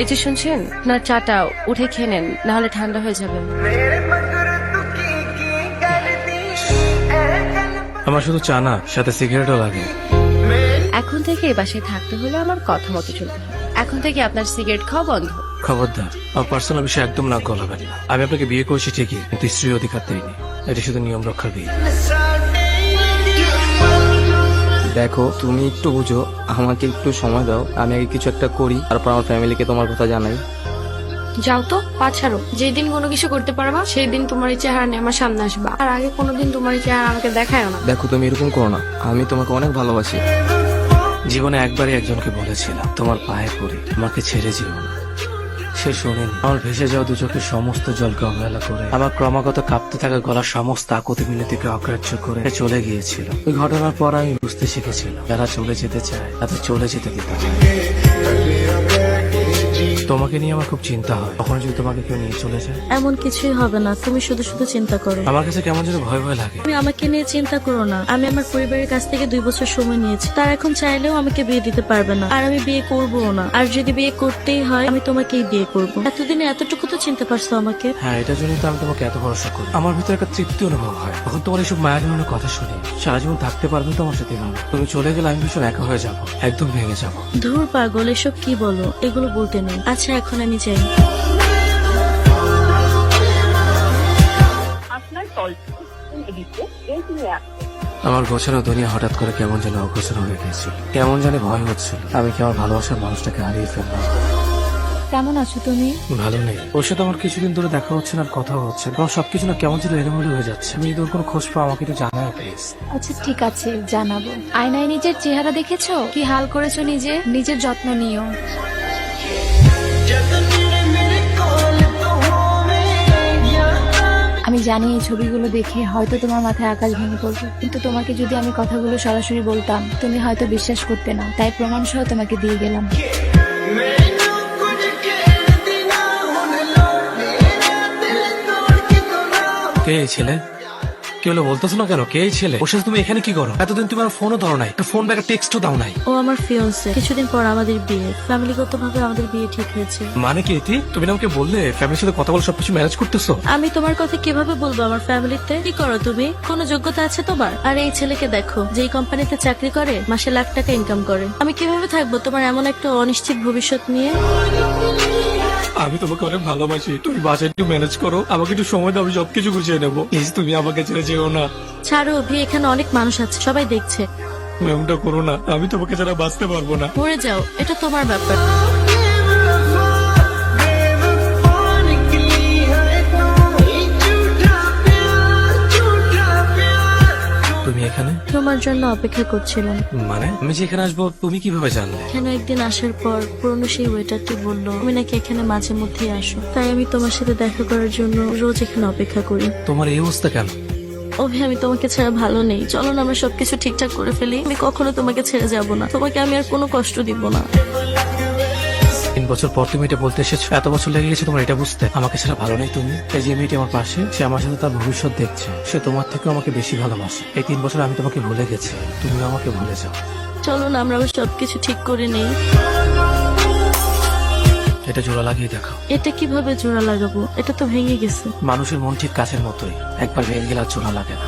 এই যে শুনছেন? আপনার চাটা উঠে খেয়ে নেন নাহলে ঠান্ডা হয়ে যাবে। আমার শুধু চা না সাথে সিগারেটও লাগে। এখন থেকে এই বাসায় থাকতে হলে আমার কথা মতো চলতে হবে এখন থেকে আপনার সিগারেট খাওয়া বন্ধ। খবরদার আমার পার্সোনাল বিষয়ে একদম নাক গলাবেন না। আমি আপনাকে বিয়ে করেছি ঠিকই কিন্তু স্ত্রীর অধিকার দেয়নি এটা শুধু নিয়ম রক্ষার বিয়ে। দেখো তুমি একটু বুঝো আমাকে একটু সময় দাও আমি আগে কিছু একটা করি তারপর আমার ফ্যামিলিকে তোমার কথা জানাই। যাও তো পা ছাড়ো। যেদিন কোনো কিছু করতে পারবা সেই দিন তোমার এই চেহারা নিয়ে আমার সামনে আসবা। আর আগে কোনোদিন তোমার এই চেহারা আমাকে দেখায় না। দেখো তুমি এরকম করো না। আমি তোমাকে অনেক ভালোবাসি। জীবনে একবারই একজনকে বলেছিলাম তোমার পায়ে পড়ে আমাকে ছেড়ে যেও না। সে শোনেনি। আমার ভেসে যাওয়া দু চোখের সমস্ত জলকে অবহেলা করে। আমার ক্রমাগত কাঁপতে থাকা গলার সমস্ত আকুতি মিনতিকে অগ্রাহ্য করে চলে গিয়েছিল। ওই ঘটনার পর আমি বুঝতে শিখেছিলাম, যারা চলে যেতে চায়, তাদের চলে যেতে দিতে হয়। তোমাকে নিয়ে আমার খুব চিন্তা হয় কখনো যদি তোমাকে কেউ নিয়ে চলে যায়? এমন কিছুই হবে না। তুমি শুধু শুধু চিন্তা করো। আমার কাছে কেমন যেন ভয় ভয় লাগে। তুমি আমাকে নিয়ে চিন্তা করো না। আমি আমার পরিবারের কাছ থেকে দুই বছর সময় নিয়েছি। তারা এখন চাইলেও আমাকে বিয়ে দিতে পারবে না। আর আমি বিয়ে করব না। আর যদি বিয়ে করতেই হয় আমি তোমাকেই বিয়ে করব। এতদিনে এতটুকু তো চিনতে পারছ আমাকে? হ্যাঁ এটার জন্যই তো আমি তোমাকে এত ভরসা করি। আমার ভিতরে একটা তৃপ্তি অনুভব হয়। তখন তোমার এইসব মায়া জন্য কথা শুনি। সারা জীবন থাকতে পারবে তোমার সাথে ভালো তুমি চলে গেলে আমি ভীষণ একা হয়ে যাব। একদম ভেঙে যাব। ধুর পাগল এসব কি বলো? এগুলো বলতে নেই। আচ্ছা এখন আমি যাই। আমার গোছানো দুনিয়া হঠাৎ করে কেমন যেন অগোছানো হয়ে গেছিল কেমন জানি ভয় হচ্ছিল। আমি কি আমার ভালোবাসার মানুষটাকে হারিয়ে ফেললাম? কেমন আছো তুমি? ভালো নেই। ওর সাথে আমার কিছুদিন ধরে দেখা হচ্ছে না আর কথা হচ্ছে না। আমার সবকিছু না কেমন যেন এলোমেলো হয়ে যাচ্ছে। আমি ওর কোনো খোঁজ পাও আমাকে একটু জানাও প্লিজ আচ্ছা ঠিক আছে জানাব। আয়নায় নিজের চেহারা দেখেছ? কি হাল করেছ নিজে? নিজের যত্ন নিও। জানি এই ছবিগুলো দেখে হয়তো তোমার মাথায় আকাশ ভেঙে পড়বে। কিন্তু তোমাকে যদি আমি কথাগুলো সরাসরি বলতাম, তুমি হয়তো বিশ্বাস করতে না। তাই প্রমাণ সহ তোমাকে দিয়ে গেলাম। কে ছিলেন ছেলে? কে হলো বলতেছো না কেন? কে এই ছেলে? ওর সাথে তুমি এখানে কি করো? এতদিন তুমি আমার ফোনও ধরো নাই। একটা ফোন ব্যাগ টেক্সটও দাও নাই। ও আমার ফিয়ন্সে কিছুদিন পর আমাদের বিয়ে। ফ্যামিলিগত ভাবে আমাদের বিয়ে ঠিক হয়েছে। মানে কি এটি? তুমি না আমাকে বললে ফ্যামিলির সাথে কথা বলে সবকিছু ম্যানেজ করতেছো? আমি তোমার কথা কীভাবে বলব আমার ফ্যামিলিতে কি করো তুমি? কোনো যোগ্যতা আছে তোমার? আর এই ছেলেকে দেখো যেই কোম্পানিতে চাকরি করে মাসে লাখ টাকা ইনকাম করে। আমি কীভাবে থাকব তোমার এমন একটা অনিশ্চিত ভবিষ্যৎ নিয়ে? আমি তোমাকে অনেক ভালোবাসি। তুমি বাসায় একটু ম্যানেজ করো আমাকে একটু সময় দাও আমি সবকিছু গুছিয়ে নেব। প্লিজ তুমি আমাকে ছেড়ে যেও না। ছাড়ো অভি এখানে অনেক মানুষ আছে সবাই দেখছে। এমনটা করো না আমি তোমাকে ছাড়া বাঁচতে পারব না। মরে যাও এটা তোমার ব্যাপার। তোমার জন্য অপেক্ষা করছিলাম। মানে? আমি যেখানে আসব তুমি কীভাবে জানলে? এখানে একদিন আসার পর পুরনো সেই ওয়েটারটি বলল তুমি নাকি এখানে মাঝে মধ্যেই আসো। তাই আমি তোমার সাথে দেখা করার জন্য রোজ এখানে অপেক্ষা করি। তোমার এই অবস্থা কেন? অভি আমি তোমাকে ছাড়া ভালো নেই। চলো না আমরা সবকিছু ঠিকঠাক করে ফেলি। আমি কখনো তোমাকে ছেড়ে যাব না। তোমাকে আমি আর কোনো কষ্ট দিব না। বছর পর তুমি এটা বলতে এসেছ এত বছর লেগে গেছে তোমার এটা বুঝতে। আমাকে ছাড়া ভালো নেই তুমি। এই যে মেয়েটি আমার পাশে সে আমার সাথে তার ভবিষ্যৎ দেখছে। সে তোমার থেকেও আমাকে বেশি ভালোবাসে। এই তিন বছর আমি তোমাকে ভুলে গেছি। তুমিও আমাকে ভুলে যাও। চলো না আমরা সবকিছু ঠিক করে নেই। এটা জোড়া লাগিয়ে দেখো এটা কীভাবে জোড়া লাগাবো? এটা তো ভেঙে গেছে। মানুষের মন ঠিক কাছের মতোই। একবার ভেঙে গেলে আর জোড়া লাগে না।